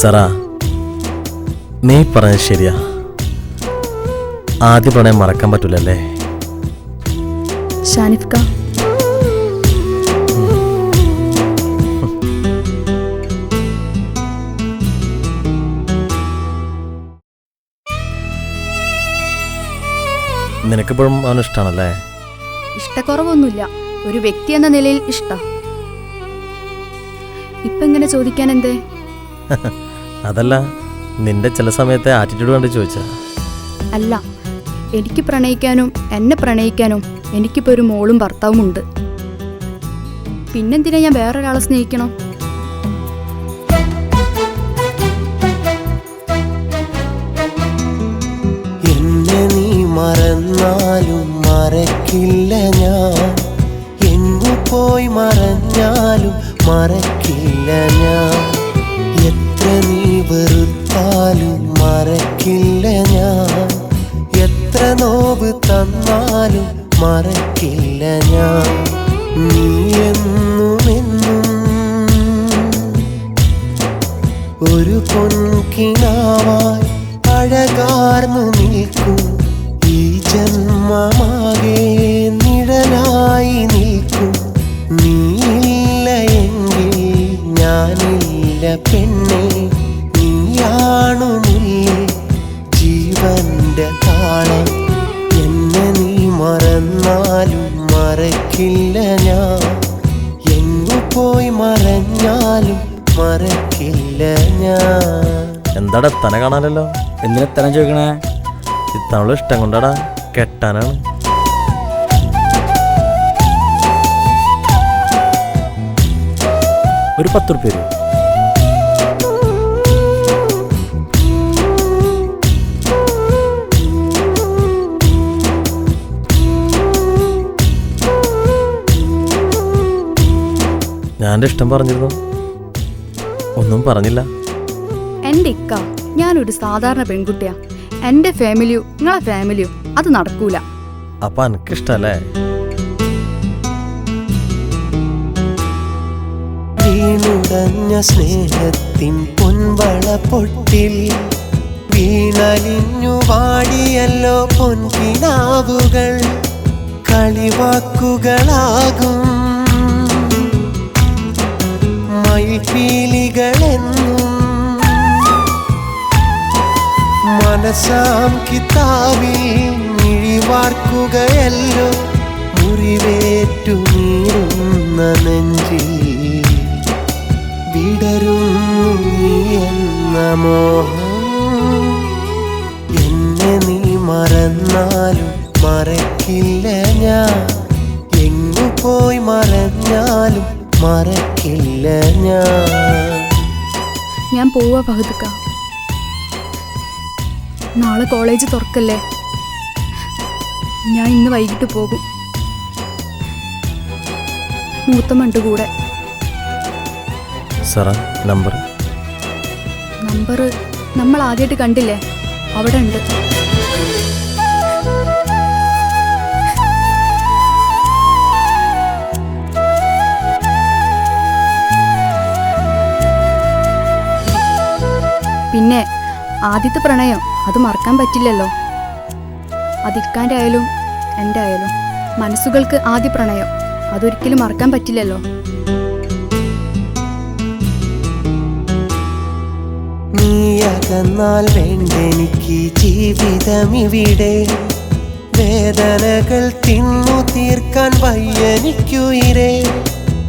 സറാ നീ പറഞ്ഞത് ശരിയാ. ആദ്യ പ്രണയം മറക്കാൻ പറ്റൂലല്ലേ? ഷാനിഫ്ക നിനക്കിപ്പോഴും അവൻ ഇഷ്ടമാണല്ലേ ഇഷ്ടക്കുറവൊന്നുമില്ല. ഒരു വ്യക്തി എന്ന നിലയിൽ ഇഷ്ട. ഇപ്പൊ ഇങ്ങനെ ചോദിക്കാൻ എന്തേ അതല്ല നിന്റെ ചില സമയത്തെ ആറ്റിറ്റ്യൂഡ് കണ്ട് ചോദിച്ചാ അല്ല എനിക്ക് പ്രണയിക്കാനും എന്നെ പ്രണയിക്കാനും എനിക്കിപ്പോ ഒരു മോളും ഭർത്താവും ഉണ്ട് പിന്നെന്തിനാ ഞാൻ വേറൊരാളെ സ്നേഹിക്കണം? എന്നെ നീ മറന്നാലും മറക്കില്ല ഞാൻ. എങ്ങു പോയി മറഞ്ഞാലും മറക്കില്ല ഞാൻ. എത്ര നീ വെറുത്താലും മറക്കില്ല ഞാൻ. എത്ര നോവ് തന്നാലും മറക്കില്ല ഞാൻ. നീ എന്നും എന്നും ഒരു പൊൻകിനാവായി അഴകാർന്നു നിൽക്കും. ജന്മമാകെ നിഴലായി നിൽക്കും. നീയില്ല എങ്കിൽ ഞാനില്ല പെണ്ണെ. നീയാണു നീ ജീവന്റെ താളം. എന്നെ നീ മറന്നാലും മറക്കില്ല ഞാൻ. എങ്ങു പോയി മറഞ്ഞാലും മറക്കില്ല ഞാൻ. എന്താടാ തന കാണാനല്ലോ? എന്തിനാ തരം ചോദിക്കണേ? ഇത്തവള ഇഷ്ടം കൊണ്ടാടാ. കെട്ടാനാണ്. ഒരു പത്ത് റുപ്യ വരും ഞാൻ എന്റെ ഇഷ്ടം പറഞ്ഞിരുന്നു. ഒന്നും പറഞ്ഞില്ല. എന്റെ ഇക്ക ഞാനൊരു സാധാരണ പെൺകുട്ടിയാ. എന്റെ ഫാമിലിയോ നിങ്ങളെ ഫാമിലിയോ അത് നടക്കൂല. അപ്പൊ എനിക്കിഷ്ടല്ലേ വീണുടഞ്ഞ സ്നേഹത്തിൻ പൊൻവള പൊട്ടിൽ വീണലിഞ്ഞു വാടിയല്ലോ പൊൻകിനാവുകൾ കളിവാക്കുകളാകും. മയിൽപീലികളെന്നും മനസാം കിതാവിൽ മിഴിവാർക്കുകയല്ലോ മുറിവേറ്റു നീറുന്ന നെഞ്ചിൽ എന്ന മോഹം. എന്നെ നീ മറന്നാലും മറക്കില്ല ഞാൻ. എങ്ങു പോയി മറഞ്ഞാലും മറക്കില്ല ഞാൻ. ഞാൻ പോവാ ഫഹദക്ക. നാളെ കോളേജ് തുറക്കല്ലേ? ഞാൻ ഇന്ന് വൈകിട്ട് പോകും. മൂത്തമ്മണ്ട് കൂടെ. സറ നമ്പർ? നമ്പർ നമ്മൾ ആദ്യമായിട്ട് കണ്ടില്ലേ? അവിടെ ഉണ്ട്. പിന്നെ ആദ്യത്തെ പ്രണയം അത് മറക്കാൻ പറ്റില്ലല്ലോ. അതിക്കാന്റെ ആയാലും എന്റെ ആയാലും മനസ്സുകൾക്ക് ആദ്യ പ്രണയം. അതൊരിക്കലും മറക്കാൻ പറ്റില്ലല്ലോ. നീയകന്നാൽ വേണ്ടെനിക്ക് ജീവിതമിവിടെ. വേദനകൾ തിന്നു തീർക്കാൻ വയ്യനിക്കുയിരേ.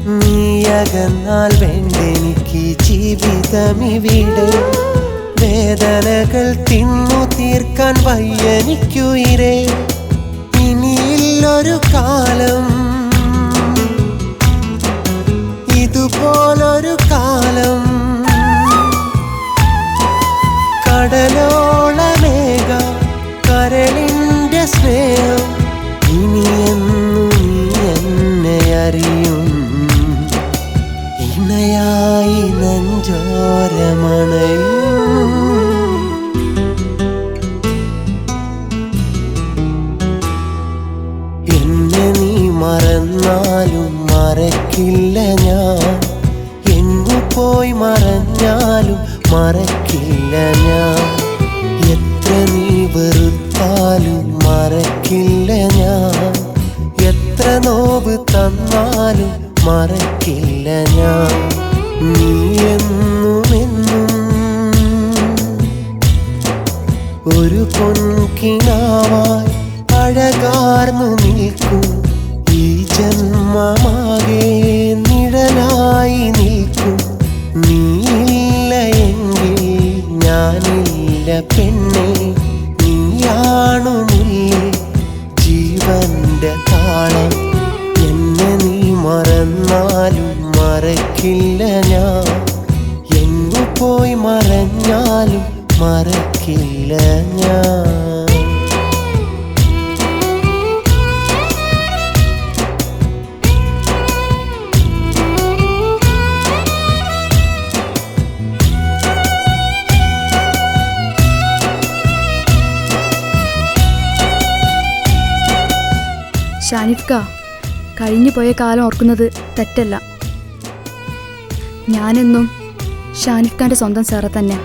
നീയകന്നാൽ വേണ്ടെനിക്ക് ജീവിതമിവിടെ. വേദനകൾ തിന്നു തീർക്കാൻ വയ്യനിക്കുയിരേ. ഇതുപോലൊരു കാലം. ഇതുപോലൊരു കാലം. കടലോളമേക കരളിന്റെ സ്നേഹം. ഇനി നീ എന്നെ അറിയും. ഇണയായി നെഞ്ചോരമണ പോയി മറഞ്ഞാലും മറക്കില്ല ഞാൻ. എത്ര നീ വെറുത്താലും മറക്കില്ല ഞാൻ. എത്ര നോവ് തന്നാലും മറക്കില്ല ഞാൻ. നീ എന്നും ഒരു പൊൻകിനാവായി അഴകാർന്നു നിൽക്കും ഈ ജന്മമാകെ ജീവന്റെ എന്നെ നീ മറന്നാലും മറക്കില്ല ഞാൻ. എങ്ങു പോയി മറഞ്ഞാലും മറക്കില്ല ഞാൻ. ഷാനിഫ്ക കഴിഞ്ഞു പോയ കാലം ഓർക്കുന്നത് തെറ്റല്ല. ഞാനെന്നും ഷാനിഫ്ഖാന്റെ സ്വന്തം സാറ തന്നെ